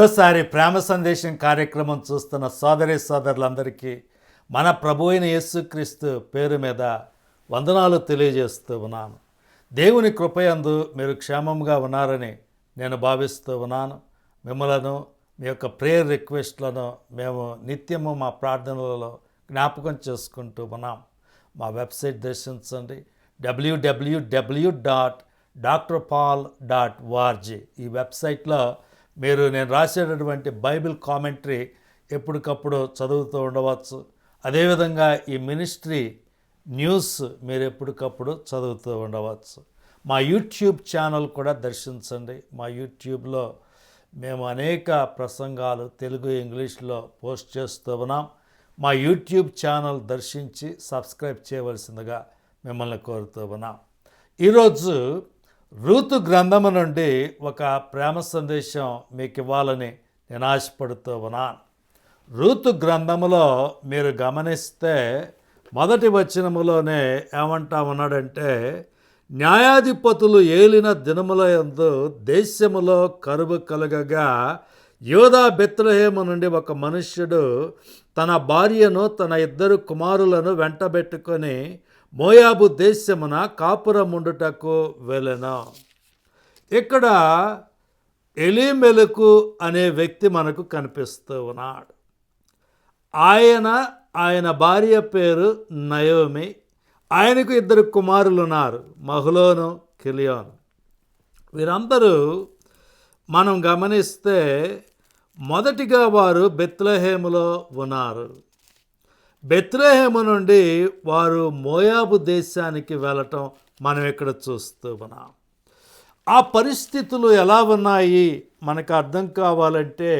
మరోసారి ప్రేమ సందేశం కార్యక్రమం చూస్తున్న సోదరి సోదరులందరికీ మన ప్రభు అయిన యేసుక్రీస్తు పేరు మీద వందనాలు తెలియజేస్తూ ఉన్నాను. దేవుని కృపయందు మీరు క్షేమంగా ఉన్నారని నేను భావిస్తూ ఉన్నాను. మిమ్మలను మీ యొక్క ప్రేయర్ రిక్వెస్ట్లను మేము నిత్యము మా ప్రార్థనలలో జ్ఞాపకం చేసుకుంటూ ఉన్నాం. మా వెబ్సైట్ దర్శించండి. W W W dot doctor Paul dot org ఈ వెబ్సైట్లో మీరు నేను రాసేటటువంటి బైబిల్ కామెంటరీ ఎప్పటికప్పుడు చదువుతూ ఉండవచ్చు. అదేవిధంగా ఈ మినిస్ట్రీ న్యూస్ మీరు ఎప్పటికప్పుడు చదువుతూ ఉండవచ్చు. మా యూట్యూబ్ ఛానల్ కూడా దర్శించండి. మా యూట్యూబ్లో మేము అనేక ప్రసంగాలు తెలుగు ఇంగ్లీష్లో పోస్ట్ చేస్తూ ఉన్నాం. మా యూట్యూబ్ ఛానల్ దర్శించి సబ్స్క్రైబ్ చేయవలసిందిగా మిమ్మల్ని కోరుతూ ఉన్నాం. ఈరోజు ఋతు గ్రంథము నుండి ఒక ప్రేమ సందేశం మీకు ఇవ్వాలని నేను ఆశపడుతూ ఉన్నాను. ఋతు గ్రంథములో మీరు గమనిస్తే మొదటి వచనములోనే ఏమంటా ఉన్నాడంటే న్యాయాధిపతులు ఏలిన దినముల యందు దేశములో కరువు కలగగా యోధా బెత్రహేము నుండి ఒక మనుష్యుడు తన భార్యను తన ఇద్దరు కుమారులను వెంటబెట్టుకొని మోయాబు దేశమున కాపురముండుటకు వెళ్ళెను. ఇక్కడ ఎలిమెలకు అనే వ్యక్తి మనకు కనిపిస్తూ ఉన్నాడు. ఆయన ఆయన భార్య పేరు నయోమి. ఆయనకు ఇద్దరు కుమారులు ఉన్నారు మహులోను కిలియోను. వీరందరూ మనం గమనిస్తే మొదటిగా వారు బెత్లహేములో ఉన్నారు. బెత్లహేము నుండి వారు మోయాబు దేశానికి వెళ్ళటం మనం ఇక్కడ చూస్తూ ఉన్నాం. ఆ పరిస్థితులు ఎలా ఉన్నాయి? మనకు అర్థం కావాలంటే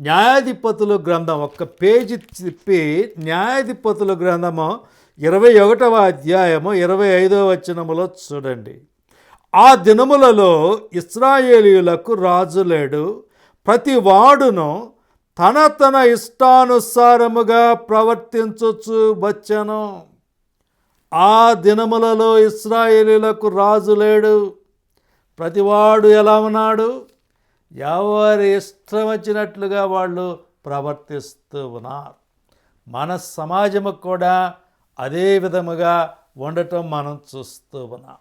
న్యాయాధిపతుల గ్రంథం ఒక్క పేజీ తిప్పి న్యాయాధిపతుల గ్రంథము ఇరవై ఒకటవ అధ్యాయము ఇరవై ఐదవ వచనములో చూడండి. ఆ దినములలో ఇస్రాయేలీయులకు రాజు లేడు. ప్రతి వాడును తన తన ఇష్టానుసారముగా ప్రవర్తించచ్చు వచ్చను. ఆ దినములలో ఇస్రాయేలీలకు రాజు లేడు. ప్రతివాడు ఎలా ఉన్నాడు? ఎవరి ఇష్టం వచ్చినట్లుగా వాళ్ళు ప్రవర్తిస్తూ ఉన్నారు. మన సమాజము కూడా అదే విధముగా ఉండటం మనం చూస్తూ ఉన్నాం.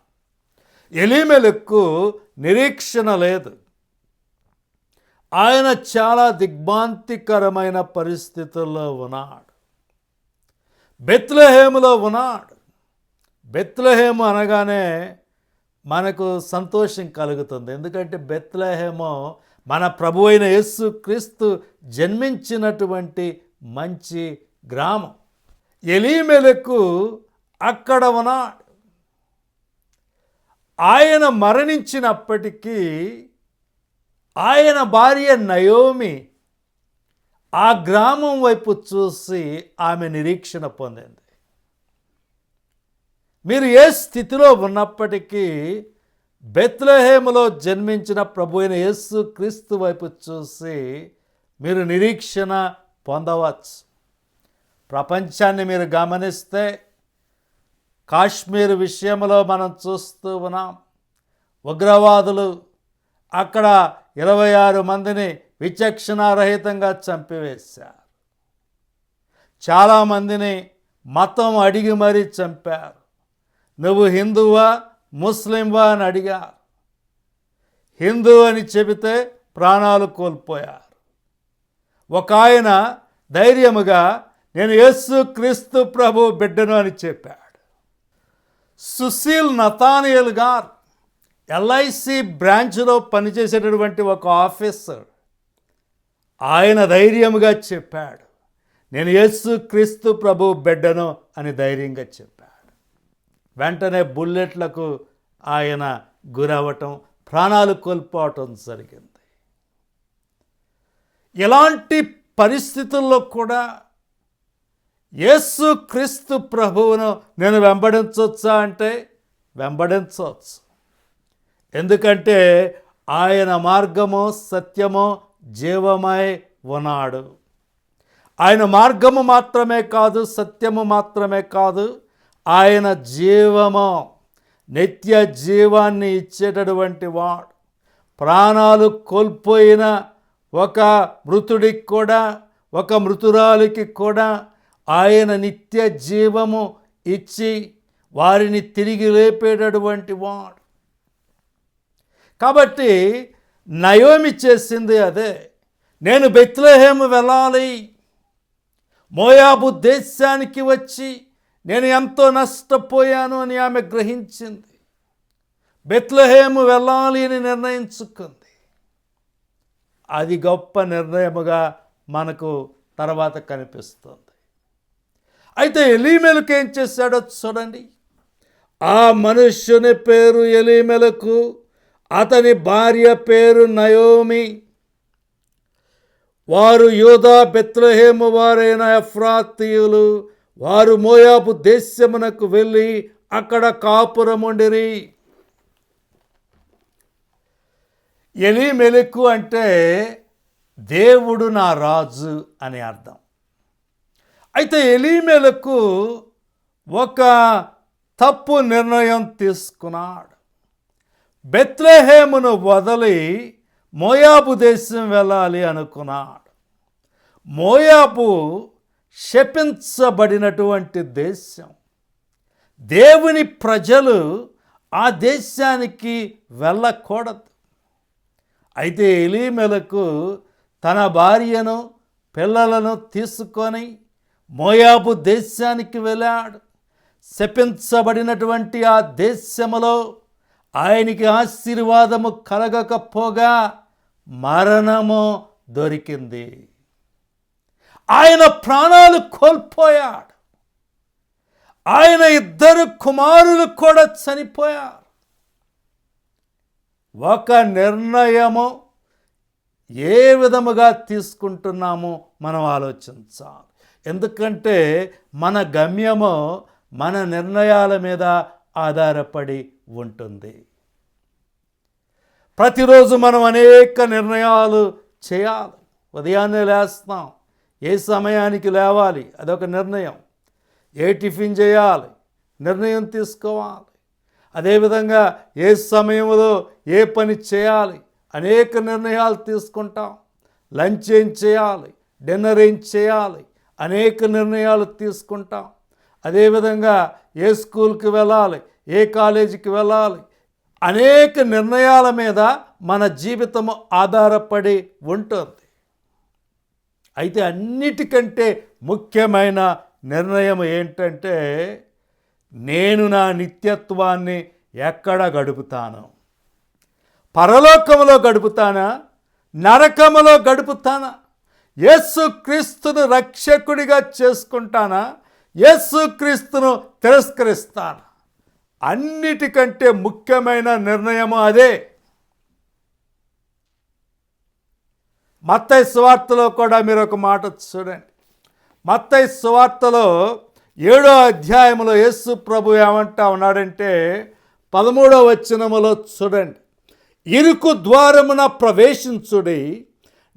ఎలిమెలకు నిరీక్షణ లేదు. ఆయన చాలా దిగ్భాంతికరమైన పరిస్థితుల్లో ఉన్నాడు. బెత్లహేములో ఉన్నాడు. బెత్లహేము అనగానే మనకు సంతోషం కలుగుతుంది. ఎందుకంటే బెత్లహేమో మన ప్రభు అయిన యేసు క్రీస్తు జన్మించినటువంటి మంచి గ్రామం. ఎలీమెలకు అక్కడ ఉన్నాడు. ఆయన మరణించినప్పటికీ ఆయన భార్య నయోమి ఆ గ్రామం వైపు చూసి ఆమె నిరీక్షణ పొందింది. మీరు ఏ స్థితిలో ఉన్నప్పటికీ బెత్లహేములో జన్మించిన ప్రభు అయిన యేసు క్రీస్తు వైపు చూసి మీరు నిరీక్షణ పొందవచ్చు. ప్రపంచాన్ని మీరు గమనిస్తే కాశ్మీర్ విషయంలో మనం చూస్తూ ఉన్నాం. ఉగ్రవాదులు అక్కడ ఇరవై ఆరు మందిని విచక్షణారహితంగా చంపివేశారు. చాలామందిని మతం అడిగి మరీ చంపారు. నువ్వు హిందువా ముస్లింవా అని అడిగారు. హిందూ అని చెబితే ప్రాణాలు కోల్పోయారు. ఒక ఆయన ధైర్యముగా నేను యేసు క్రీస్తు ప్రభు బిడ్డను అని చెప్పాడు. సుశీల్ నతానియల్ గారు ఎల్ఐసి బ్రాంచ్లో పనిచేసేటటువంటి ఒక ఆఫీసర్ ఆయన ధైర్యంగా చెప్పాడు. నేను యేసు క్రీస్తు ప్రభు బిడ్డను అని ధైర్యంగా చెప్పాడు. వెంటనే బుల్లెట్లకు ఆయన గురవటం ప్రాణాలు కోల్పోవటం జరిగింది. ఇలాంటి పరిస్థితుల్లో కూడా యేసు క్రీస్తు ప్రభువును నేను వెంబడించవచ్చా అంటే వెంబడించవచ్చు. ఎందుకంటే ఆయన మార్గము సత్యము జీవమై ఉన్నాడు. ఆయన మార్గము మాత్రమే కాదు సత్యము మాత్రమే కాదు ఆయన జీవము నిత్య జీవాన్ని ఇచ్చేటటువంటి వాడు. ప్రాణాలు కోల్పోయిన ఒక మృతుడికి కూడా ఒక మృతురాలికి కూడా ఆయన నిత్య జీవము ఇచ్చి వారిని తిరిగి లేపేటటువంటి వాడు. కాబట్టి నయోమి చేసింది అదే. నేను బెత్లహేము వెళ్ళాలి. మోయాబు దేశానికి వచ్చి నేను ఎంతో నష్టపోయాను అని ఆమె గ్రహించింది. బెత్లహేము వెళ్ళాలి అని నిర్ణయించుకుంది. అది గొప్ప నిర్ణయముగా మనకు తర్వాత కనిపిస్తుంది. అయితే ఎలీమెలకు ఏం చేశాడో చూడండి. ఆ మనుష్యుని పేరు ఎలీమెలకు అతని భార్య పేరు నయోమి. వారు యోధా బెత్లహేము వారైన ఎఫ్రాతీయులు వారు మోయాబు దేశమునకు వెళ్ళి అక్కడ కాపురముండిరి. ఎలిమెలకు అంటే దేవుడు నా రాజు అని అర్థం. అయితే ఎలీమెలకు ఒక తప్పు నిర్ణయం తీసుకున్నాడు. బెత్లెహేమును వదిలి మోయాబు దేశం వెళ్ళాలి అనుకున్నాడు. మోయాబు శపించబడినటువంటి దేశం. దేవుని ప్రజలు ఆ దేశానికి వెళ్ళకూడదు. అయితే ఎలీమెలకు తన భార్యను పిల్లలను తీసుకొని మోయాబు దేశానికి వెళ్ళాడు. శపించబడినటువంటి ఆ దేశములో ఆయనకి ఆశీర్వాదము కలగకపోగా మరణము దొరికింది. ఆయన ప్రాణాలు కోల్పోయాడు. ఆయన ఇద్దరు కుమారులు కూడా చనిపోయారు. ఒక నిర్ణయము ఏ విధముగా తీసుకుంటున్నామో మనం ఆలోచించాలి. ఎందుకంటే మన గమ్యము మన నిర్ణయాల మీద ఆధారపడి ఉంటుంది. ప్రతిరోజు మనం అనేక నిర్ణయాలు చేయాలి. ఉదయాన్నే లేస్తాం. ఏ సమయానికి లేవాలి? అదొక నిర్ణయం. ఏ టిఫిన్ చేయాలి? నిర్ణయం తీసుకోవాలి. అదేవిధంగా ఏ సమయంలో ఏ పని చేయాలి? అనేక నిర్ణయాలు తీసుకుంటాం. లంచ్ ఏం చేయాలి? డిన్నర్ ఏం చేయాలి? అనేక నిర్ణయాలు తీసుకుంటాం. అదేవిధంగా ఏ స్కూల్కి వెళ్ళాలి? ఏ కాలేజీకి వెళ్ళాలి? అనేక నిర్ణయాల మీద మన జీవితము ఆధారపడి ఉంటుంది. అయితే అన్నిటికంటే ముఖ్యమైన నిర్ణయం ఏంటంటే నేను నా నిత్యత్వాన్ని ఎక్కడ గడుపుతాను? పరలోకములో గడుపుతానా? నరకములో గడుపుతానా? యేసు క్రీస్తును రక్షకుడిగా చేసుకుంటానా? యేసుక్రీస్తును తిరస్కరిస్తాను. అన్నిటికంటే ముఖ్యమైన నిర్ణయము అదే. మత్తై సువార్తలో కూడా మీరు ఒక మాట చూడండి. మత్తై సువార్తలో ఏడో అధ్యాయంలో యేసు ప్రభు ఏమంటా ఉన్నాడంటే పదమూడో వచనములో చూడండి. ఇరుకు ద్వారమున ప్రవేశించుడి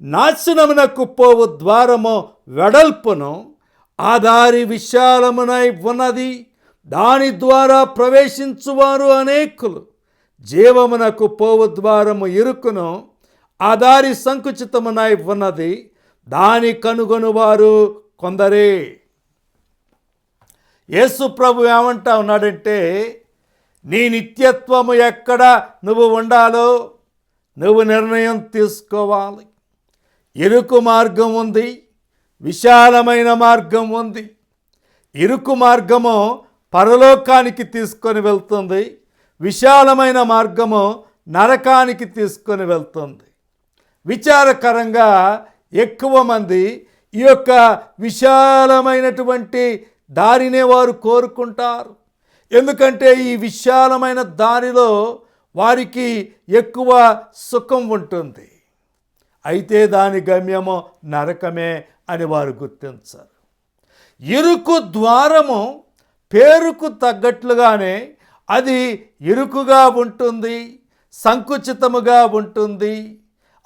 నాశనమునకు పోవు ద్వారము వెడల్పును ఆ దారి విశాలమునై ఉన్నది. దాని ద్వారా ప్రవేశించువారు అనేకులు. జీవమునకు పోవు ద్వారము ఇరుకును ఆ దారి సంకుచితమునై ఉన్నది. దాని కనుగొనువారు కొందరే. యేసు ప్రభు ఏమంటా ఉన్నాడంటే నీ నిత్యత్వము ఎక్కడ నువ్వు ఉండాలో నువ్వు నిర్ణయం తీసుకోవాలి. ఇరుకు మార్గం ఉంది. విశాలమైన మార్గం ఉంది. ఇరుకు మార్గము పరలోకానికి తీసుకొని వెళ్తుంది. విశాలమైన మార్గము నరకానికి తీసుకొని వెళ్తుంది. విచారకరంగా ఎక్కువ మంది ఈ యొక్క విశాలమైనటువంటి దారినే వారు కోరుకుంటారు. ఎందుకంటే ఈ విశాలమైన దారిలో వారికి ఎక్కువ సుఖం ఉంటుంది. అయితే దాని గమ్యము నరకమే అని వారు గుర్తించారు. ఇరుకు ద్వారము పేరుకు తగ్గట్లుగానే అది ఇరుకుగా ఉంటుంది సంకుచితముగా ఉంటుంది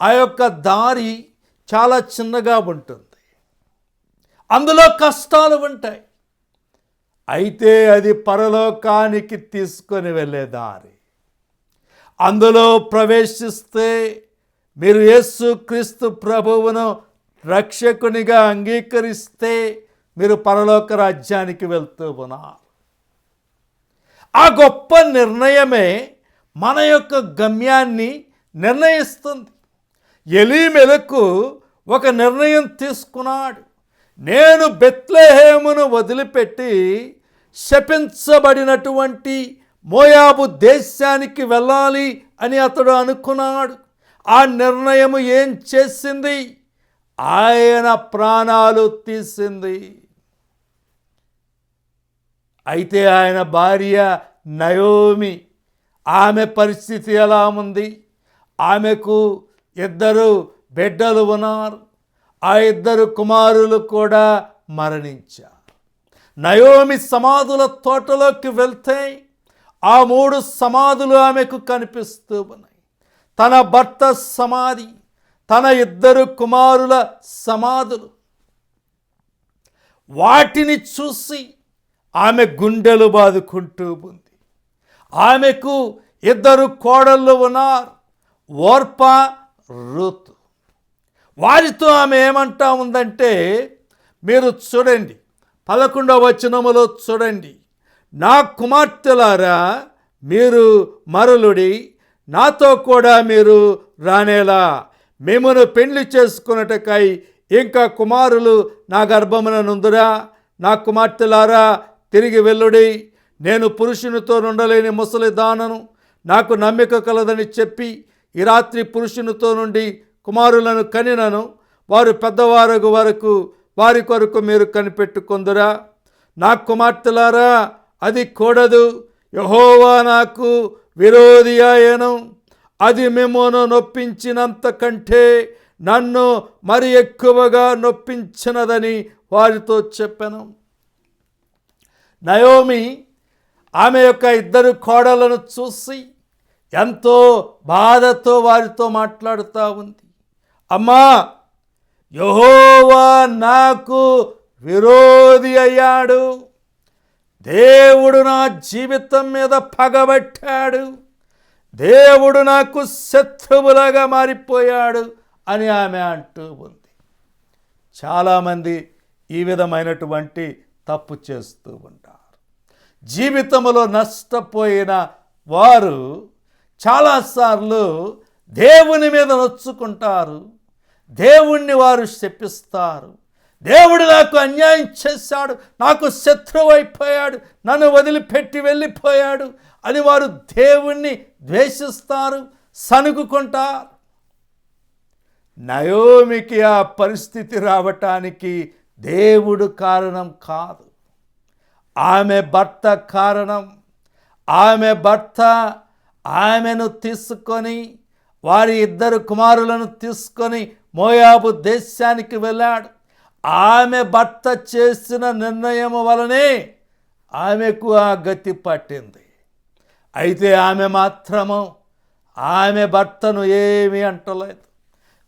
ఆ యొక్క దారి చాలా చిన్నగా ఉంటుంది. అందులో కష్టాలు ఉంటాయి. అయితే అది పరలోకానికి తీసుకొని వెళ్ళే దారి. అందులో ప్రవేశిస్తే మీరు యేసు క్రీస్తు ప్రభువును రక్షకునిగా అంగీకరిస్తే మీరు పరలోక రాజ్యానికి వెళ్తూ ఉన్నారు ఆ గొప్ప నిర్ణయమే మన యొక్క గమ్యాన్ని నిర్ణయిస్తుంది. ఎలీమెలకు ఒక నిర్ణయం తీసుకున్నాడు. నేను బెత్లెహేమును వదిలిపెట్టి శపించబడినటువంటి మోయాబు దేశానికి వెళ్ళాలి అని అతడు అనుకున్నాడు. ఆ నిర్ణయం ఏం చేసింది? ఆయన ప్రాణాలు తీసింది. అయితే ఆయన భార్య నయోమి ఆమె పరిస్థితి ఎలా ఉంది? ఆమెకు ఇద్దరు బిడ్డలు ఉన్నారు. ఆ ఇద్దరు కుమారులు కూడా మరణించారు. నయోమి సమాధుల తోటలోకి వెళ్తే ఆ మూడు సమాధులు ఆమెకు కనిపిస్తూ ఉన్నాయి. తన భర్త సమాధి తన ఇద్దరు కుమారుల సమాధులు. వాటిని చూసి ఆమె గుండెలు బాదుకుంటూ ఉంది. ఆమెకు ఇద్దరు కోడళ్ళు ఉన్నారు ఓర్ప రుతు. వారితో ఆమె ఏమంటా ఉందంటే మీరు చూడండి పదకొండవ వచనములో చూడండి నా కుమార్తెలారా మీరు మరులుడి నాతో కూడా మీరు రానేలా. మిమ్మను పెళ్ళి చేసుకున్నటకై ఇంకా కుమారులు నా గర్భమున నుందురా. నా కుమార్తెలారా తిరిగి వెళ్ళుడి. నేను పురుషునితో నుండలేని ముసలి దానను నాకు నమ్మిక కలదని చెప్పి ఈ రాత్రి పురుషునితో నుండి కుమారులను కనినను. వారు పెద్దవారు వరకు వారి కొరకు మీరు కనిపెట్టుకుందురా. నా కుమార్తెలారా అది కూడదు. యహోవా నాకు విరోధి ఆయను అది మిమ్మను నొప్పించినంత కంటే నన్ను మరి ఎక్కువగా నొప్పించినదని వారితో చెప్పాను. నయోమి ఆమె యొక్క ఇద్దరు కోడలను చూసి ఎంతో బాధతో వారితో మాట్లాడుతూ ఉంది. అమ్మా యహోవా నాకు విరోధి అయ్యాడు. దేవుడు నా జీవితం మీద పగబట్టాడు. దేవుడు నాకు శత్రువులాగా మారిపోయాడు అని ఆమె అంటూ ఉంది. చాలామంది ఈ విధమైనటువంటి తప్పు చేస్తూ ఉంటారు. జీవితంలో నష్టపోయిన వారు చాలాసార్లు దేవుని మీద నొచ్చుకుంటారు. దేవుణ్ణి వారు శపిస్తారు. దేవుడు నాకు అన్యాయం చేశాడు నాకు శత్రువు అయిపోయాడు నన్ను వదిలిపెట్టి వెళ్ళిపోయాడు. అని వారు దేవుణ్ణి ద్వేషిస్తారు సనుగుకుంటారు నయోమికి ఆ పరిస్థితి రావటానికి దేవుడు కారణం కాదు. ఆమె భర్త కారణం. ఆమె భర్త ఆమెను తీసుకొని వారి ఇద్దరు కుమారులను తీసుకొని మోయాబు దేశానికి వెళ్ళాడు. ఆమె భర్త చేసిన నిర్ణయం వలనే ఆమెకు ఆ గతి పట్టింది. అయితే ఆమె మాత్రము ఆమె భర్తను ఏమీ అంటలేదు.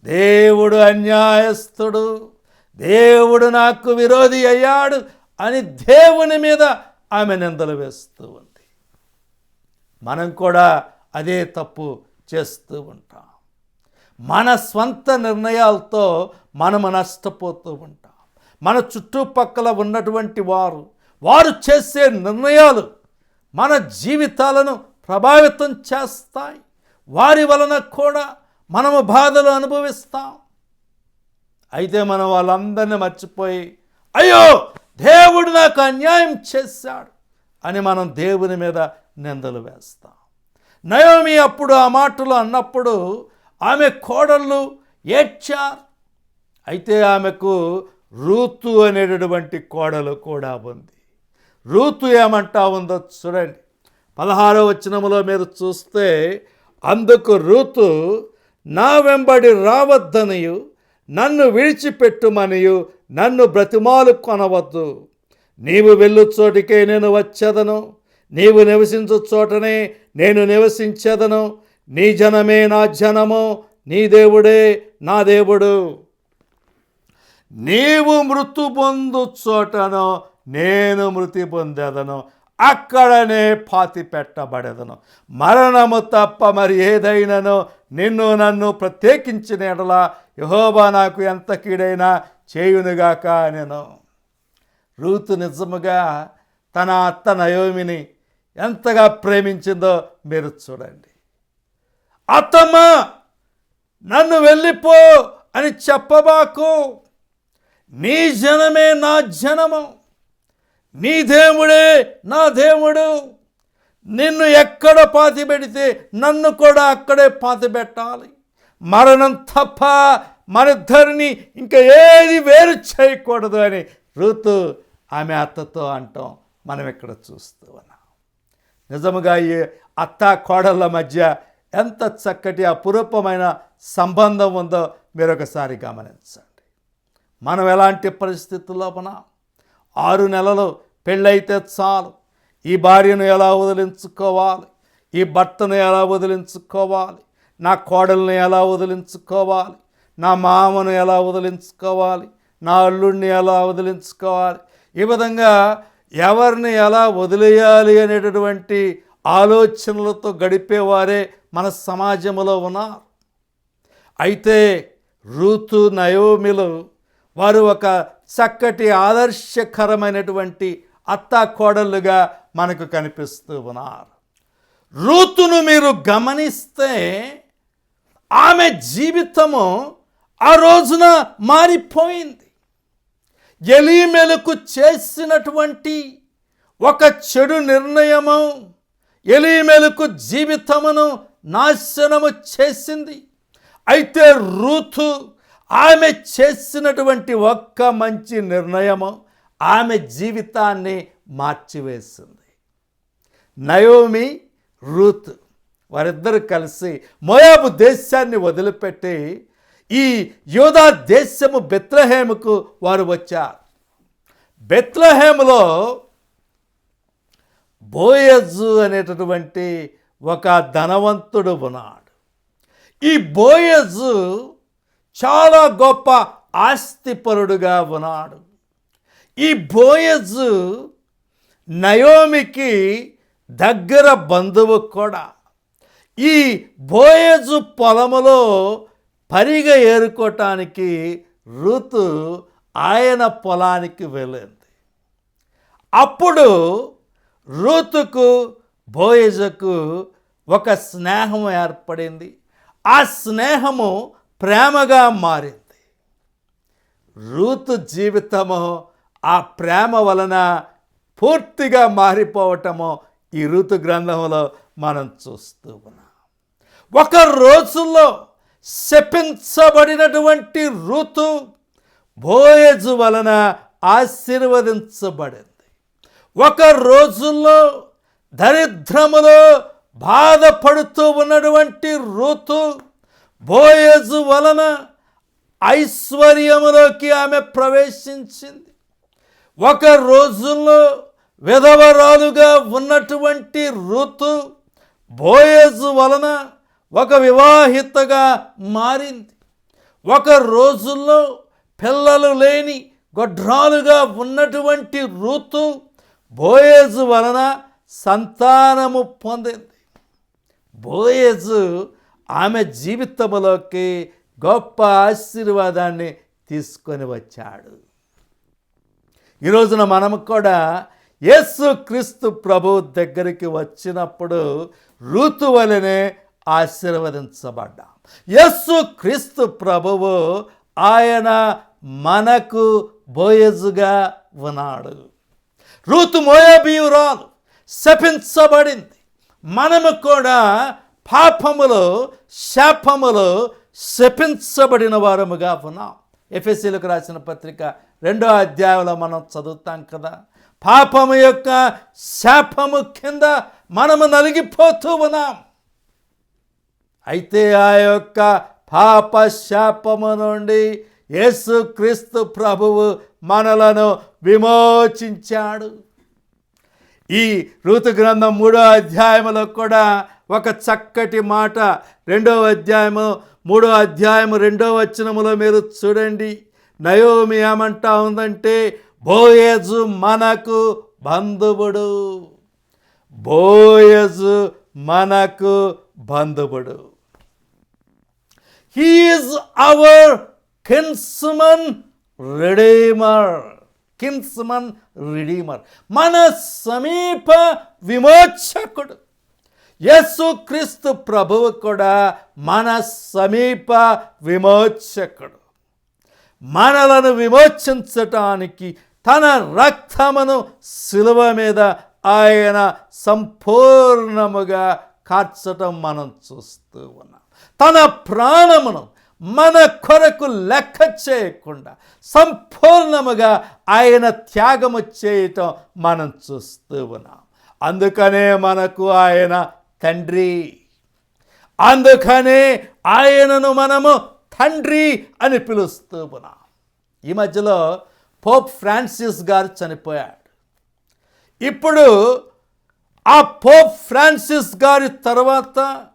దేవుడు అన్యాయస్తుడు. దేవుడు నాకు విరోధి అయ్యాడు అని దేవుని మీద ఆమె నిందలు వేస్తూ ఉంది. మనం కూడా అదే తప్పు చేస్తూ ఉంటాం. మన స్వంత నిర్ణయాలతో మనము నష్టపోతూ ఉంటాం. మన చుట్టుపక్కల ఉన్నటువంటి వారు వారు చేసే నిర్ణయాలు మన జీవితాలను ప్రభావితం చేస్తాయి. వారి వలన కూడా మనము బాధలు అనుభవిస్తాం. అయితే మనం వాళ్ళందరినీ మర్చిపోయి అయ్యో దేవుడు నాకు అన్యాయం చేశాడు అని మనం దేవుని మీద నిందలు వేస్తాం. నయోమి అప్పుడు ఆ మాటలు అన్నప్పుడు ఆమె కోడళ్ళు ఏడ్చారు. అయితే ఆమెకు రూతు అనేటటువంటి కోడలు కూడా ఉంది. రూతు ఏమంటా ఉందో చూడండి. పదహారో వచనములో మీరు చూస్తే అందుకు రూతు నా వెంబడి రావద్దనియు నన్ను విడిచిపెట్టుమనియు నన్ను బ్రతిమాలు కొనవద్దు. నీవు వెళ్ళు చోటికే నేను వచ్చేదను నీవు నివసించు చోటనే నేను నివసించేదను నీ జనమే నా జనము నీ దేవుడే నా దేవుడు. నీవు మృతి పొందు చోటను నేను మృతి పొందేదను అక్కడనే పాతి పెట్టబడేదను. మరణము తప్ప మరి ఏదైనానో నిన్ను నన్ను ప్రత్యేకించిన ఎడల యహోబా నాకు ఎంత కీడైనా చేయునుగాక నేను రూతు నిజముగా తన అత్త నయోమిని ఎంతగా ప్రేమించిందో మీరు చూడండి. అత్తమ్మ నన్ను వెళ్ళిపో అని చెప్పబాకు. నీ జనమే నా జనము. నీ దేవుడే నా దేవుడు. నిన్ను ఎక్కడ పాతి పెడితే నన్ను కూడా అక్కడే పాతి పెట్టాలి. మరణం తప్ప మనిద్దరిని ఇంకా ఏది వేరు చేయకూడదు అని ఋతు ఆమె అత్తతో అంటాం. మనం ఇక్కడ చూస్తూ ఉన్నాం. నిజముగా ఈ అత్త కోడళ్ళ మధ్య ఎంత చక్కటి అపురూపమైన సంబంధం ఉందో మీరు ఒకసారి గమనించండి. మనం ఎలాంటి పరిస్థితుల్లో ఉన్నాం ఆరు నెలలు పెళ్ళైతే చాలు. ఈ భార్యను ఎలా వదిలించుకోవాలి? ఈ భర్తను ఎలా వదిలించుకోవాలి? నా కోడల్ని ఎలా వదిలించుకోవాలి? నా మామను ఎలా వదిలించుకోవాలి? నా అల్లుడిని ఎలా వదిలించుకోవాలి? ఈ విధంగా ఎవరిని ఎలా వదిలేయాలి అనేటటువంటి ఆలోచనలతో గడిపేవారే మన సమాజంలో ఉన్నారు. అయితే రూతు నయోమిలు వారు ఒక చక్కటి ఆదర్శకరమైనటువంటి అత్త కోడళ్ళుగా మనకు కనిపిస్తూ ఉన్నారు. రూతును మీరు గమనిస్తే ఆమె జీవితము ఆ రోజున మారిపోయింది. ఎలీమెలకు చేసినటువంటి ఒక చెడు నిర్ణయము ఎలీమెలకు జీవితమును నాశనము చేసింది. అయితే రూతు ఆమె చేసినటువంటి ఒక్క మంచి నిర్ణయము ఆమె జీవితాన్ని మార్చివేసింది. నయోమి రూత్ వారిద్దరు కలిసి మోయాబు దేశాన్ని వదిలిపెట్టి ఈ యోధా దేశము బెత్లహేముకు వారు వచ్చారు. బెత్లహేములో బోయజు అనేటటువంటి ఒక ధనవంతుడు ఉన్నాడు. ఈ బోయజు చాలా గొప్ప ఆస్తిపరుడుగా ఉన్నాడు. ఈ బోయజు నయోమికి దగ్గర బంధువు కూడా. ఈ బోయజు పొలములో పరిగ ఏరుకోవటానికి ఋతు ఆయన పొలానికి వెళ్ళింది. అప్పుడు ఋతుకు బోయజకు ఒక స్నేహం ఏర్పడింది. ఆ స్నేహము ప్రేమగా మారింది. రూతు జీవితము ఆ ప్రేమ వలన పూర్తిగా మారిపోవటము ఈ ఋతు గ్రంథంలో మనం చూస్తూ ఉన్నాం. ఒక రోజుల్లో శపించబడినటువంటి ఋతు బోయజు వలన ఆశీర్వదించబడింది. ఒక రోజుల్లో దరిద్రములో బాధపడుతూ ఉన్నటువంటి ఋతు బోయజు వలన ఐశ్వర్యములోకి ఆమె ప్రవేశించింది. ఒక రోజుల్లో విధవరాలుగా ఉన్నటువంటి ఋతు బోయజు వలన ఒక వివాహితగా మారింది. ఒక రోజుల్లో పిల్లలు లేని గొడ్రాలుగా ఉన్నటువంటి ఋతు బోయేజు వలన సంతానము పొందింది. బోయేజు ఆమె జీవితంలోకి గొప్ప ఆశీర్వాదాన్ని తీసుకొని వచ్చాడు. ఈ రోజున మనము కూడా యేసు క్రీస్తు ప్రభు దగ్గరికి వచ్చినప్పుడు ఋతు వలనే ఆశీర్వదించబడ్డాం. యేసు క్రీస్తు ప్రభువు ఆయన మనకు బోయజుగా ఉన్నాడు. ఋతు మోయబీయురాలు శపించబడింది. మనము కూడా పాపములో శాపములో శపించబడిన వారముగా ఉన్నాం. ఎఫ్ఎస్సీలకు రాసిన పత్రిక రెండో అధ్యాయంలో మనం చదువుతాం కదా. పాపము యొక్క శాపము కింద మనము నలిగిపోతూ ఉన్నాం. అయితే ఆ యొక్క పాప శాపము నుండి యేసుక్రీస్తు ప్రభువు మనలను విమోచించాడు. ఈ ఋతు గ్రంథం మూడో అధ్యాయములో కూడా ఒక చక్కటి మాట. రెండో అధ్యాయము మూడో అధ్యాయము రెండో వచనములో మీరు చూడండి. నయోమి ఏమంటా ఉందంటే బోయజు మనకు బంధువుడు. బోయజు మనకు బంధువుడు. He is our kinsman redeemer kinsman redeemer మన సమీప విమోచకుడు. యేసు క్రీస్తు ప్రభువు కూడా మన సమీప విమోచకుడు. మనలను విమోచించటానికి తన రక్తమును శిలువ మీద ఆయన సంపూర్ణముగా కార్చటం మనం చూస్తూ ఉన్నాం. తన ప్రాణమును మన కొరకు లెక్క చేయకుండా సంపూర్ణముగా ఆయన త్యాగము చేయటం మనం చూస్తూ ఉన్నాం. అందుకనే మనకు ఆయన తండ్రి. అందుకనే ఆయనను మనము తండ్రి అని పిలుస్తూ ఉన్నాం. ఈ మధ్యలో పోప్ ఫ్రాన్సిస్ గారు చనిపోయాడు. ఇప్పుడు ఆ పోప్ ఫ్రాన్సిస్ గారి తర్వాత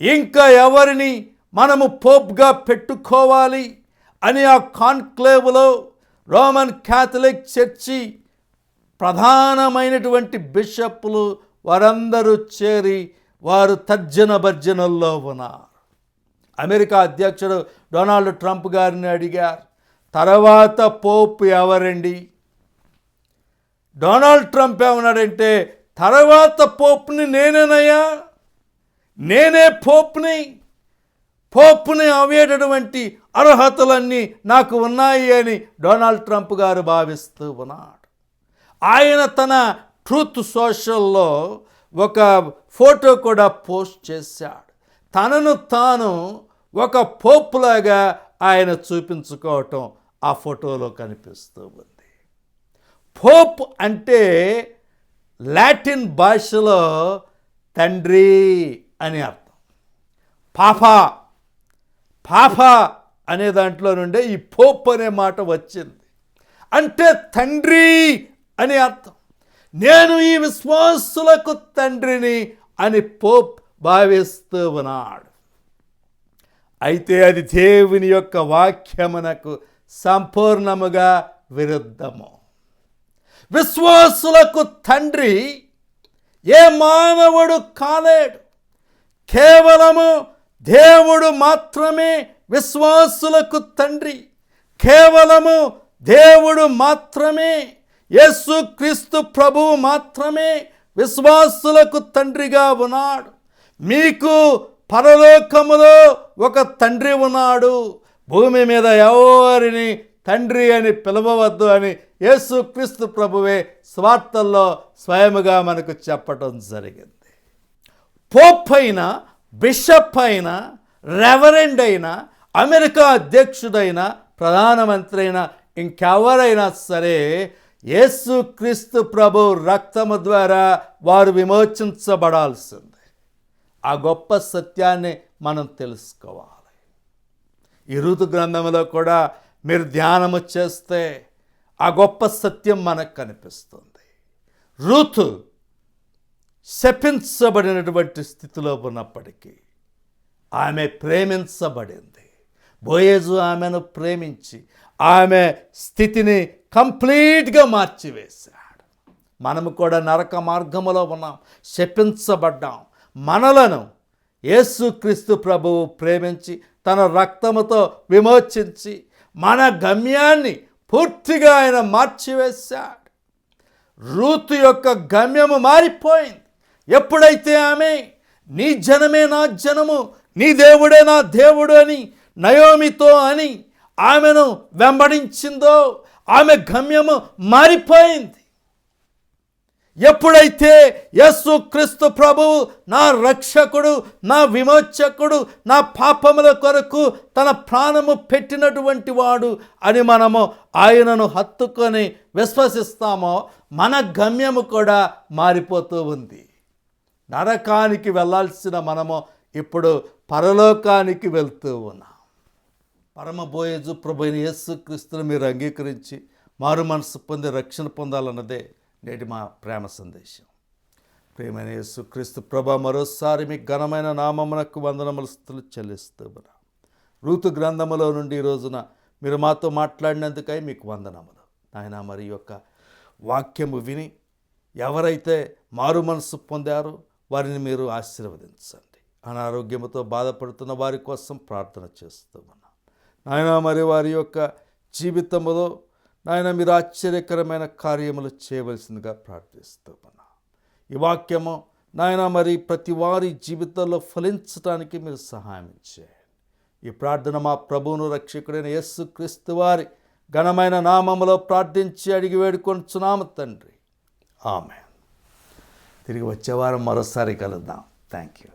ఇంకా ఎవరిని మనము పోప్గా పెట్టుకోవాలి అని ఆ కాన్క్లేవ్లో రోమన్ క్యాథలిక్ చర్చి ప్రధానమైనటువంటి బిషప్లు వారందరూ చేరి వారు తర్జన భర్జనల్లో ఉన్నారు. అమెరికా అధ్యక్షుడు డొనాల్డ్ ట్రంప్ గారిని అడిగారు తర్వాత పోప్ ఎవరండి? డొనాల్డ్ ట్రంప్ ఏమన్నాడంటే తర్వాత పోప్ని నేనేనయ్యా నేనే పోప్ని పోప్ని అవేటటువంటి అర్హతలన్నీ నాకు ఉన్నాయి అని డొనాల్డ్ ట్రంప్ గారు భావిస్తూ ఉన్నాడు. ఆయన తన ట్రూత్ సోషల్లో ఒక ఫోటో కూడా పోస్ట్ చేశాడు. తనను తాను ఒక పోపులాగా ఆయన చూపించుకోవటం ఆ ఫోటోలో కనిపిస్తూ ఉంది. పోప్ అంటే లాటిన్ భాషలో తండ్రి అని అర్థం. పాప పాప అనే దాంట్లో నుండే ఈ పోప్ అనే మాట వచ్చింది. అంటే తండ్రి అని అర్థం. నేను ఈ విశ్వాసులకు తండ్రిని అని పోప్ భావిస్తూ ఉన్నాడు. అయితే అది దేవుని యొక్క వాక్యమునకు సంపూర్ణముగా విరుద్ధము. విశ్వాసులకు తండ్రి ఏ మానవుడు కాలేడు. కేవలము దేవుడు మాత్రమే విశ్వాసులకు తండ్రి. కేవలము దేవుడు మాత్రమే యేసుక్రీస్తు ప్రభువు మాత్రమే విశ్వాసులకు తండ్రిగా ఉన్నాడు. మీకు పరలోకములో ఒక తండ్రి ఉన్నాడు. భూమి మీద ఎవరిని తండ్రి అని పిలవవద్దు అని యేసు క్రీస్తు ప్రభువే స్వార్థల్లో స్వయముగా మనకు చెప్పటం జరిగింది. పోప్ అయినా బిషప్ అయినా రెవరెండ్ అయినా అమెరికా అధ్యక్షుడైన ప్రధానమంత్రి అయినా ఇంకెవరైనా సరే యేసు క్రీస్తు ప్రభు రక్తము ద్వారా వారు విమోచించబడాల్సింది. ఆ గొప్ప సత్యాన్ని మనం తెలుసుకోవాలి. ఈ ఋతు గ్రంథంలో కూడా మీరు ధ్యానము చేస్తే ఆ గొప్ప సత్యం మనకు కనిపిస్తుంది. ఋతు శపించబడినటువంటి స్థితిలో ఉన్నప్పటికీ ఆమె ప్రేమించబడింది. బోయేజు ఆమెను ప్రేమించి ఆమె స్థితిని కంప్లీట్గా మార్చివేశాడు. మనము కూడా నరక మార్గములో ఉన్నాం శపించబడ్డాం. మనలను యేసుక్రీస్తు ప్రభువు ప్రేమించి తన రక్తముతో విమోచించి మన గమ్యాన్ని పూర్తిగా ఆయన మార్చివేశాడు. రూతు యొక్క గమ్యము మారిపోయింది. ఎప్పుడైతే ఆమె నీ జనమే నా జనము నీ దేవుడే నా దేవుడు అని నయోమితో అని ఆమెను వెంబడించిందో ఆమె గమ్యము మారిపోయింది. ఎప్పుడైతే యస్సు క్రీస్తు ప్రభువు నా రక్షకుడు నా విమోచకుడు నా పాపముల కొరకు తన ప్రాణము పెట్టినటువంటి వాడు అని మనము ఆయనను హత్తుకొని విశ్వసిస్తామో మన గమ్యము కూడా మారిపోతూ ఉంది. నరకానికి వెళ్ళాల్సిన మనము ఇప్పుడు పరలోకానికి వెళ్తూ ఉన్నాం. పరమబోయేజు ప్రభైన యేసు క్రీస్తుని మీరు అంగీకరించి మారు మనసు పొంది రక్షణ పొందాలన్నదే నేటి మా ప్రేమ సందేశం. ప్రేమైన యేసు క్రీస్తు ప్రభ మరోసారి మీ ఘనమైన నామమునకు వందనములు చెల్లిస్తూ ఉన్నాం. ఋతు గ్రంథములో నుండి ఈ రోజున మీరు మాతో మాట్లాడినందుకై మీకు వందనములు. నాయన మరి యొక్క వాక్యము విని ఎవరైతే మారు మనసు పొందారో వారిని మీరు ఆశీర్వదించండి. అనారోగ్యంతో బాధపడుతున్న వారి కోసం ప్రార్థన చేస్తూ నాయన మరి వారి యొక్క జీవితంలో నాయన మీరు ఆశ్చర్యకరమైన కార్యములు చేయవలసిందిగా ప్రార్థిస్తూ ఈ వాక్యము నాయన మరి ప్రతి వారి జీవితంలో ఫలించడానికి మీరు సహాయం చేయండి. ఈ ప్రార్థన మా ప్రభువును రక్షకుడైన యేసు క్రీస్తు వారి ఘనమైన నామములో ప్రార్థించి అడిగి వేడుకొంచున్నాము తండ్రి. ఆమె తిరిగి వచ్చే వారం మరోసారి కలుద్దాం. Thank you